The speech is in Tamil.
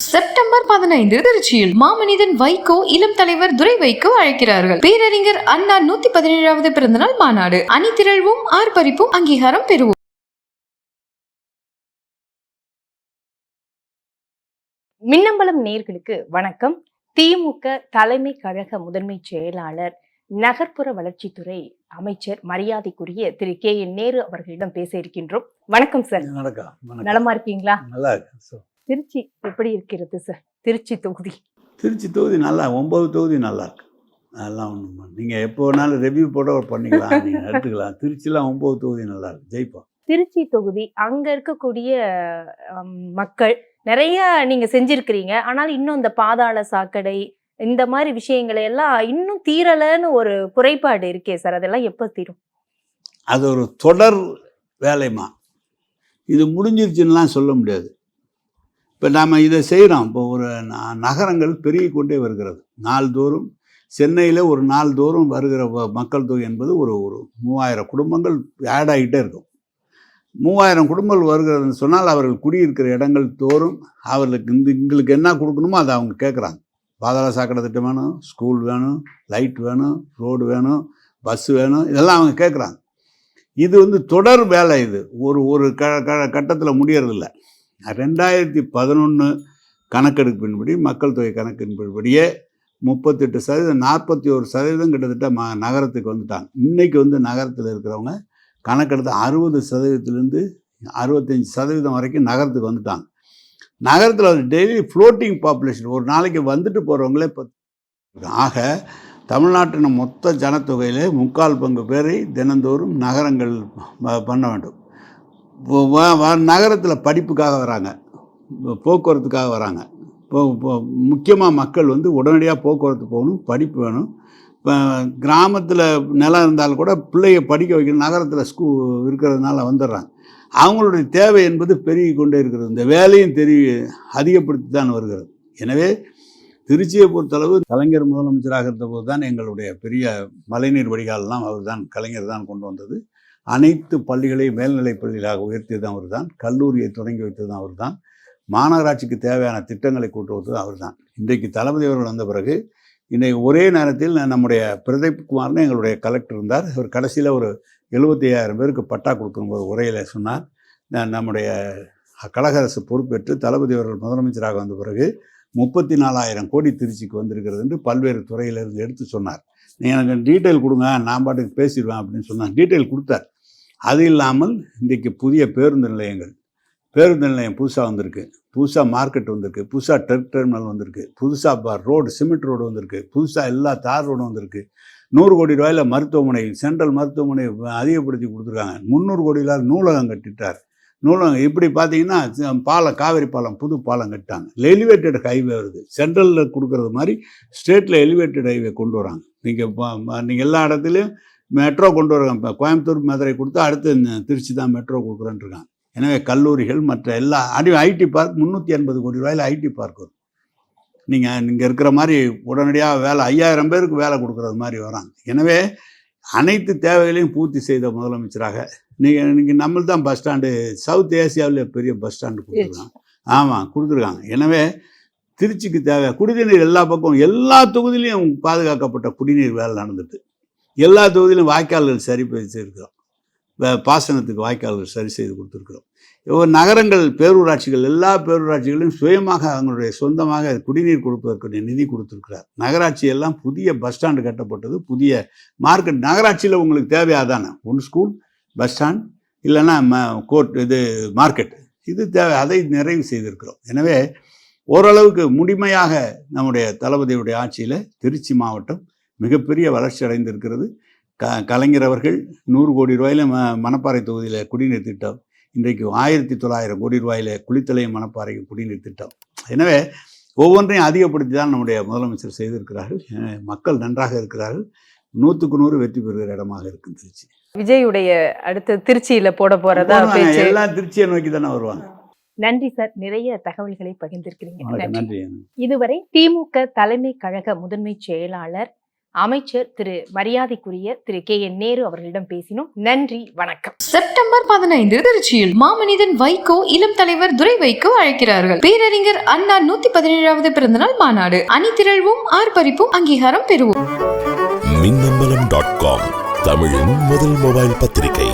செப்டம்பர் பதினைந்து திருச்சியில் மாமனிதன் வைகோ இளம் தலைவர் துரை வைகோ அழைக்கிறார்கள். பேரறிஞர் அண்ணா நூத்தி பதினேழாவது பிறந்தநாள் மாநாடு. அணிதிரள்வும் ஆர்ப்பரிப்பும் அங்கீகாரம் பெறுவோம். மின்னம்பலம் நேர்களுக்கு வணக்கம். திமுக தலைமை கழக முதன்மை செயலாளர் நகர்ப்புற வளர்ச்சித்துறை அமைச்சர் மரியாதைக்குரிய திரு கே என் நேரு அவர்களிடம் பேச இருக்கின்றோம். வணக்கம் சார். வணக்கம் நலமா இருக்கீங்களா? நல்லா திருச்சி எப்படி இருக்கிறது சார் திருச்சி தொகுதி. திருச்சி தொகுதி நல்லா ஒன்பது தொகுதி நல்லா இருக்கு. அதெல்லாம் ஒன்றும் நீங்கள் எப்போ வேணாலும் ரெவ்யூ போட பண்ணிக்கலாம் நீங்கள் எடுத்துக்கலாம். திருச்சிலாம் ஒம்பது தொகுதி நல்லா இருக்கு. ஜெயிப்போம். திருச்சி தொகுதி அங்க இருக்கக்கூடிய மக்கள் நிறைய நீங்க செஞ்சிருக்கிறீங்க. ஆனால் இன்னும் இந்த பாதாள சாக்கடை இந்த மாதிரி விஷயங்களை எல்லாம் இன்னும் தீரலன்னு ஒரு குறைபாடு இருக்கே சார் அதெல்லாம் எப்ப தீரும்? அது ஒரு தொடர் வேலைமா இது முடிஞ்சிருச்சுன்னுலாம் சொல்ல முடியாது. இப்போ நாம் இதை செய்கிறோம் இப்போ ஒரு ந- நகரங்கள் பெருகி கொண்டே வருகிறது. நாள்தோறும் சென்னையில் ஒரு நாள்தோறும் வருகிற மக்கள் தொகை என்பது ஒரு ஒரு மூவாயிரம் குடும்பங்கள் ஆட் ஆகிட்டே இருக்கும். மூவாயிரம் குடும்பங்கள் வருகிறதுன்னு சொன்னால் அவர்கள் குடியிருக்கிற இடங்கள் தோறும் அவர்களுக்கு இந்த எங்களுக்கு என்ன கொடுக்கணுமோ அதை அவங்க கேட்குறாங்க. பாதாள சாக்கடை திட்டம் வேணும் ஸ்கூல் வேணும் லைட் வேணும் ரோடு வேணும் பஸ் வேணும் இதெல்லாம் அவங்க கேட்குறாங்க. இது வந்து தொடர் வேலை இது. ஒரு ஒரு க க கட்டத்தில் முடியறதில்ல. ரெண்டாயிரத்தி பதினொன்று கணக்கெடுப்பின்படி மக்கள் தொகை கணக்கின்படியே முப்பத்தெட்டு சதவீதம் நாற்பத்தி ஒரு சதவீதம் கிட்டத்தட்ட ம நகரத்துக்கு வந்துட்டாங்க. இன்றைக்கி வந்து நகரத்தில் இருக்கிறவங்க கணக்கெடுத்து அறுபது சதவீதத்துலேருந்து அறுபத்தஞ்சி சதவீதம் வரைக்கும் நகரத்துக்கு வந்துட்டாங்க. நகரத்தில் டெய்லி ஃப்ளோட்டிங் பாப்புலேஷன் ஒரு நாளைக்கு வந்துட்டு போகிறவங்களே இப்போ ஆக தமிழ்நாட்டின் மொத்த ஜனத்தொகையிலே முக்கால் பங்கு பேரை தினந்தோறும் நகரங்கள் பண்ண வேண்டும். நகரத்தில் படிப்புக்காக வராங்க. போக்குவரத்துக்காக வராங்க. இப்போ இப்போ முக்கியமாக மக்கள் வந்து உடனடியாக போக்குவரத்து போகணும் படிப்பு வேணும். இப்போ கிராமத்தில் நிலம் இருந்தாலும் கூட பிள்ளைய படிக்க வைக்கணும் நகரத்தில் ஸ்கூ இருக்கிறதுனால வந்துடுறாங்க. அவங்களுடைய தேவை என்பது பெருகி கொண்டே இருக்கிறது. இந்த வேலையும் தெரிய அதிகப்படுத்தி தான் வருகிறது. எனவே திருச்சியை பொறுத்தளவு கலைஞர் முதலமைச்சராக இருந்தபோது தான் எங்களுடைய பெரிய மழைநீர் வடிகாலெல்லாம் அவர் தான் கலைஞர் தான் கொண்டு வந்தது. அனைத்து பள்ளிகளையும் மேல்நிலைப் பள்ளிகளாக உயர்த்தியது அவர் தான் கல்லூரியை தொடங்கி வைத்தது அவர் தான் மாநகராட்சிக்கு தேவையான திட்டங்களை கொண்டு வந்தது அவர் தான் இன்றைக்கு தளபதி அவர்கள் வந்த பிறகு இன்றைக்கு ஒரே நேரத்தில் நம்முடைய பிரதீப் குமார்னு எங்களுடைய கலெக்டர் இருந்தார். அவர் கடைசியில் ஒரு எழுபத்தி ஐயாயிரம் பேருக்கு பட்டா கொடுக்கணும் ஒரு உரையில் சொன்னார். நான் நம்முடைய கழக அரசு பொறுப்பேற்று தளபதி அவர்கள் முதலமைச்சராக வந்த பிறகு முப்பத்தி நாலாயிரம் கோடி திருச்சிக்கு வந்திருக்கிறது என்று பல்வேறு துறையிலிருந்து எடுத்து சொன்னார். நீங்கள் எனக்கு டீட்டெயில் கொடுங்க நான் பாட்டுக்கு பேசிடுவேன் அப்படின்னு சொன்னார். டீட்டெயில் கொடுத்தார். அது இல்லாமல் இன்றைக்கு புதிய பேருந்து நிலையங்கள். பேருந்து நிலையம் புதுசாக வந்திருக்கு. புதுசாக மார்க்கெட் வந்திருக்கு. புதுசாக டெர்க் டெர்மினல் வந்திருக்கு. புதுசாக ரோடு சிமெண்ட் ரோடு வந்திருக்கு. புதுசாக எல்லா தார் ரோடும் வந்திருக்கு. நூறு கோடி ரூபாயில் மருத்துவமனை சென்ட்ரல் மருத்துவமனை அதிகப்படுத்தி கொடுத்துருக்காங்க. முந்நூறு கோடியில் நூலகம் கட்டிட்டார். நூலகம் இப்படி பார்த்தீங்கன்னா பாலம் காவேரி பாலம் புது பாலம் கட்டாங்க எலிவேட்டட் ஹைவே வருது. சென்ட்ரலில் கொடுக்குறது மாதிரி ஸ்டேட்டில் எலிவேட்டட் ஹைவே கொண்டு வராங்க. நீங்கள் நீங்கள் எல்லா இடத்துலையும் மெட்ரோ கொண்டு வராங்க இப்போ கோயம்புத்தூர் மதுரை கொடுத்தா அடுத்து திருச்சி தான் மெட்ரோ கொடுக்குறேன்னு இருக்காங்க. எனவே கல்லூரிகள் மற்ற எல்லா அடி ஐடி பார்க் முந்நூற்றி எண்பது கோடி ரூபாயில் ஐடி பார்க் வரும். நீங்கள் இங்கே இருக்கிற மாதிரி உடனடியாக வேலை ஐயாயிரம் பேருக்கு வேலை கொடுக்குறது மாதிரி வராங்க. எனவே அனைத்து தேவைகளையும் பூர்த்தி செய்த முதலமைச்சராக நீங்கள் நீங்கள் நம்ம தான் பஸ் ஸ்டாண்டு சவுத் ஏசியாவில் பெரிய பஸ் ஸ்டாண்டு கொடுத்துருக்காங்க. ஆமாம் கொடுத்துருக்காங்க. எனவே திருச்சிக்கு தேவை குடிநீர் எல்லா பக்கம் எல்லா தொகுதியிலையும் பாதுகாக்கப்பட்ட குடிநீர் வேலை நடந்துட்டு எல்லா தொகுதியிலும் வாய்க்கால்கள் சரி செய்திருக்கிறோம். பாசனத்துக்கு வாய்க்கால்கள் சரி செய்து கொடுத்துருக்குறோம். ஒரு நகரங்கள் பேரூராட்சிகள் எல்லா பேரூராட்சிகளையும் சுயமாக அவங்களுடைய சொந்தமாக குடிநீர் கொடுப்பதற்குரிய நிதி கொடுத்துருக்கிறார். நகராட்சி எல்லாம் புதிய பஸ் ஸ்டாண்டு கட்டப்பட்டது. புதிய மார்க்கெட் நகராட்சியில் உங்களுக்கு தேவையாதானே ஒன்று ஸ்கூல் பஸ் ஸ்டாண்ட் இல்லைன்னா ம கோர்ட் இது மார்க்கெட். இது தேவை அதை நிறைவு செய்திருக்கிறோம். எனவே ஓரளவுக்கு முழுமையாக நம்முடைய தளபதியுடைய ஆட்சியில் திருச்சி மாவட்டம் மிகப்பெரிய வளர்ச்சி அடைந்திருக்கிறது. க கலைஞர் அவர்கள் நூறு கோடி ரூபாயில ம மணப்பாறை தொகுதியில் குடிநீர் திட்டம். இன்றைக்கு ஆயிரத்தி தொள்ளாயிரம் கோடி ரூபாயில குளித்தலையும் மணப்பாறை குடிநீர் திட்டம். எனவே ஒவ்வொன்றையும் அதிகப்படுத்தி தான் நம்முடைய முதலமைச்சர் செய்திருக்கிறார்கள். மக்கள் நன்றாக இருக்கிறார்கள். நூற்றுக்கு நூறு வெற்றி பெறுகிற இடமாக இருக்கு திருச்சி. விஜயுடைய அடுத்து திருச்சியில போட போறதா எல்லாம் திருச்சியை நோக்கி தானே வருவாங்க. நன்றி சார். நிறைய தகவல்களை பகிர்ந்திருக்கிறீங்க. இதுவரை திமுக தலைமை கழக முதன்மை செயலாளர் அமைச்சர் திரு மரியாதைக்குரிய திரு கே என் நேரு அவர்களிடம் பேசினோம். நன்றி வணக்கம். செப்டம்பர் பதினைந்து திருச்சியில் மாமனிதன் வைகோ இளம் தலைவர் துரை வைகோ அழைக்கிறார்கள். பேரறிஞர் அண்ணா நூத்தி பதினேழாவது பிறந்தநாள் மாநாடு. அணிதிரள்வோம் ஆர்ப்பரிப்போம் அங்கீகாரம் பெறுவோம். மின்னம்பலம் டாட் காம் தமிழின் முதல் மொபைல் பத்திரிகை.